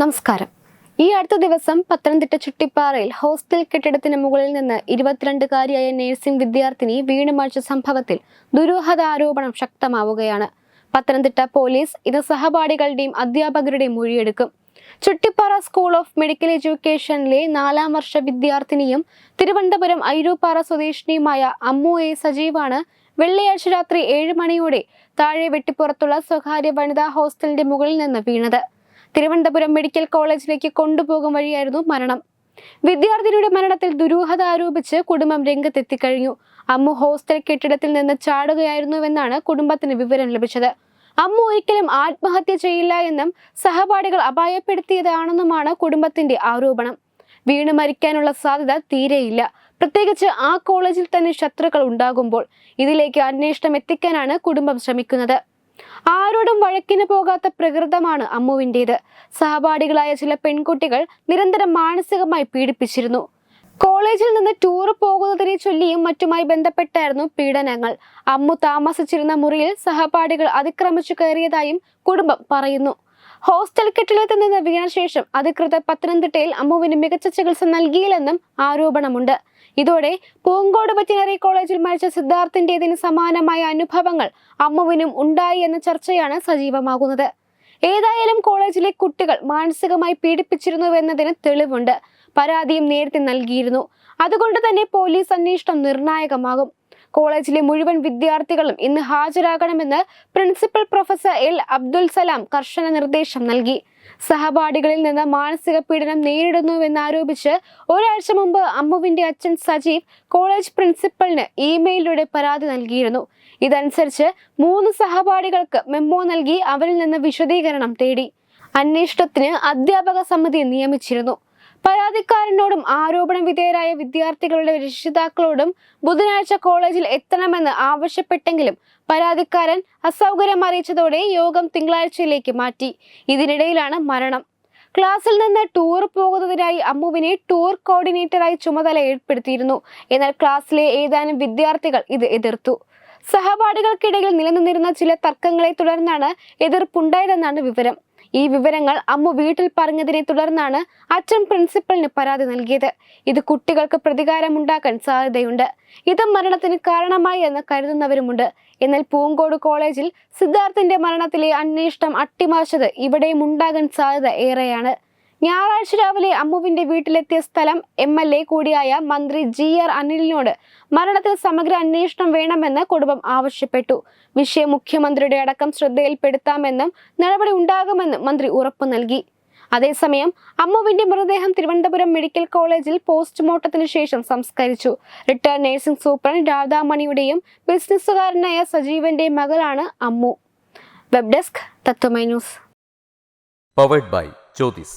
നമസ്കാരം. ഈ അടുത്ത ദിവസം പത്തനംതിട്ട ചുട്ടിപ്പാറയിൽ ഹോസ്റ്റൽ കെട്ടിടത്തിന് മുകളിൽ നിന്ന് ഇരുപത്തിരണ്ടുകാരിയായ നഴ്സിംഗ് വിദ്യാർത്ഥിനി വീണുമഴിച്ച സംഭവത്തിൽ ദുരൂഹത ആരോപണം ശക്തമാവുകയാണ്. പത്തനംതിട്ട പോലീസ് ഇത് സഹപാഠികളുടെയും അധ്യാപകരുടെയും മൊഴിയെടുക്കും. ചുട്ടിപ്പാറ സ്കൂൾ ഓഫ് മെഡിക്കൽ എഡ്യൂക്കേഷനിലെ നാലാം വർഷ വിദ്യാർത്ഥിനിയും തിരുവനന്തപുരം ഐരൂപ്പാറ സ്വദേശിനിയുമായ അമ്മു എ സജീവാണ് വെള്ളിയാഴ്ച രാത്രി ഏഴ് മണിയോടെ താഴെ വെട്ടിപ്പുറത്തുള്ള സ്വകാര്യ വനിതാ ഹോസ്റ്റലിന്റെ മുകളിൽ നിന്ന് വീണത്. തിരുവനന്തപുരം മെഡിക്കൽ കോളേജിലേക്ക് കൊണ്ടുപോകും വഴിയായിരുന്നു മരണം. വിദ്യാർത്ഥിനിയുടെ മരണത്തിൽ ദുരൂഹത ആരോപിച്ച് കുടുംബം രംഗത്തെത്തിക്കഴിഞ്ഞു. അമ്മു ഹോസ്റ്റൽ കെട്ടിടത്തിൽ നിന്ന് ചാടുകയായിരുന്നുവെന്നാണ് കുടുംബത്തിന് വിവരം ലഭിച്ചത്. അമ്മു ഒരിക്കലും ആത്മഹത്യ ചെയ്യില്ല എന്നും സഹപാഠികൾ അപായപ്പെടുത്തിയതാണെന്നുമാണ് കുടുംബത്തിന്റെ ആരോപണം. വീണ് മരിക്കാനുള്ള സാധ്യത തീരെയില്ല. പ്രത്യേകിച്ച് ആ കോളേജിൽ തന്നെ ശത്രുക്കൾ ഉണ്ടാകുമ്പോൾ ഇതിലേക്ക് അന്വേഷണം എത്തിക്കാനാണ് കുടുംബം ശ്രമിക്കുന്നത്. ആരോടും വഴക്കിന് പോകാത്ത പ്രകൃതമാണ് അമ്മുവിന്റേത്. സഹപാഠികളായ ചില പെൺകുട്ടികൾ നിരന്തരം മാനസികമായി പീഡിപ്പിച്ചിരുന്നു. കോളേജിൽ നിന്ന് ടൂർ പോകുന്നതിനെ ചൊല്ലിയും മറ്റുമായി ബന്ധപ്പെട്ടായിരുന്നു പീഡനങ്ങൾ. അമ്മു താമസിച്ചിരുന്ന മുറിയിൽ സഹപാഠികൾ അതിക്രമിച്ചു കയറിയതായും കുടുംബം പറയുന്നു. ഹോസ്റ്റൽ കെട്ടിടത്തിൽ നിന്ന് വീണ ശേഷം അധികൃതർ പത്തനംതിട്ടയിൽ അമ്മുവിന് മികച്ച ചികിത്സ നൽകിയില്ലെന്നും ആരോപണമുണ്ട്. ഇതോടെ പൂങ്കോട് വെറ്റിനറി കോളേജിൽ മരിച്ച സിദ്ധാർത്ഥിന്റേതിന് സമാനമായ അനുഭവങ്ങൾ അമ്മുവിനും ഉണ്ടായി എന്ന ചർച്ചയാണ് സജീവമാകുന്നത്. ഏതായാലും കോളേജിലെ കുട്ടികൾ മാനസികമായി പീഡിപ്പിച്ചിരുന്നുവെന്നതിന് തെളിവുണ്ട്. പരാതിയും നേരത്തെ നൽകിയിരുന്നു. അതുകൊണ്ട് തന്നെ പോലീസ് അന്വേഷണം നിർണായകമാകും. കോളേജിലെ മുഴുവൻ വിദ്യാർത്ഥികളും ഇന്ന് ഹാജരാകണമെന്ന് principal professor L Abdul Salam കർശന നിർദ്ദേശം നൽകി. സഹപാഠികളിൽ നിന്ന് മാനസിക പീഡനം നേരിടുന്നുവെന്നാരോപിച്ച് ഒരാഴ്ച മുമ്പ് അമ്മുവിന്റെ അച്ഛൻ സജീവ് കോളേജ് പ്രിൻസിപ്പലിന് ഇമെയിലിലൂടെ പരാതി നൽകിയിരുന്നു. ഇതനുസരിച്ച് മൂന്ന് സഹപാഠികൾക്ക് മെമ്മോ നൽകി അവരിൽ നിന്ന് വിശദീകരണം തേടി. അന്വേഷണത്തിന് അധ്യാപക സമിതി നിയമിച്ചിരുന്നു. പരാതിക്കാരനോടും ആരോപണ വിധേയരായ വിദ്യാർത്ഥികളുടെ രക്ഷിതാക്കളോടും ബുധനാഴ്ച കോളേജിൽ എത്തണമെന്ന് ആവശ്യപ്പെട്ടെങ്കിലും പരാതിക്കാരൻ അസൗകര്യം അറിയിച്ചതോടെ യോഗം തിങ്കളാഴ്ചയിലേക്ക് മാറ്റി. ഇതിനിടയിലാണ് മരണം. ക്ലാസ്സിൽ നിന്ന് ടൂർ പോകുന്നതിനായി അമ്മുവിനെ ടൂർ കോർഡിനേറ്ററായി ചുമതല ഏർപ്പെടുത്തിയിരുന്നു. എന്നാൽ ക്ലാസ്സിലെ ഏതാനും വിദ്യാർത്ഥികൾ ഇത് എതിർത്തു. സഹപാഠികൾക്കിടയിൽ നിലനിന്നിരുന്ന ചില തർക്കങ്ങളെ തുടർന്നാണ് എതിർപ്പുണ്ടായതെന്നാണ് വിവരം. ഈ വിവരങ്ങൾ അമ്മു വീട്ടിൽ പറഞ്ഞതിനെ തുടർന്നാണ് അച്ഛൻ പ്രിൻസിപ്പലിന് പരാതി നൽകിയത്. ഇത് കുട്ടികൾക്ക് പ്രതികാരമുണ്ടാക്കാൻ സാധ്യതയുണ്ട്. ഇത് മരണത്തിന് കാരണമായി എന്ന് കരുതുന്നവരുമുണ്ട്. എന്നാൽ പൂങ്കോട് കോളേജിൽ സിദ്ധാർത്ഥിന്റെ മരണത്തിലെ അന്വേഷണം അട്ടിമറിച്ചത് ഇവിടെയും ഉണ്ടാകാൻ സാധ്യത ഏറെയാണ്. ഞായറാഴ്ച രാവിലെ അമ്മുവിന്റെ വീട്ടിലെത്തിയ സ്ഥലം എം എൽ എ കൂടിയായ മന്ത്രി ജി ആർ അനിലിനോട് മരണത്തിൽ സമഗ്ര അന്വേഷണം വേണമെന്ന് കുടുംബം ആവശ്യപ്പെട്ടു. വിഷയം മുഖ്യമന്ത്രിയുടെ അടക്കം ശ്രദ്ധയിൽപ്പെടുത്താമെന്നും നടപടി ഉണ്ടാകുമെന്നും മന്ത്രി ഉറപ്പു നൽകി. അതേസമയം അമ്മുവിന്റെ മൃതദേഹം തിരുവനന്തപുരം മെഡിക്കൽ കോളേജിൽ പോസ്റ്റ്മോർട്ടത്തിന് ശേഷം സംസ്കരിച്ചു. റിട്ടയർഡ് നഴ്സിംഗ് സൂപ്രണ്ട് രാധാമണിയുടെയും ബിസിനസ്സുകാരനായ സജീവന്റെ മകളാണ് Ammu. Web desk Tatwamayi news. Powered by Jyothis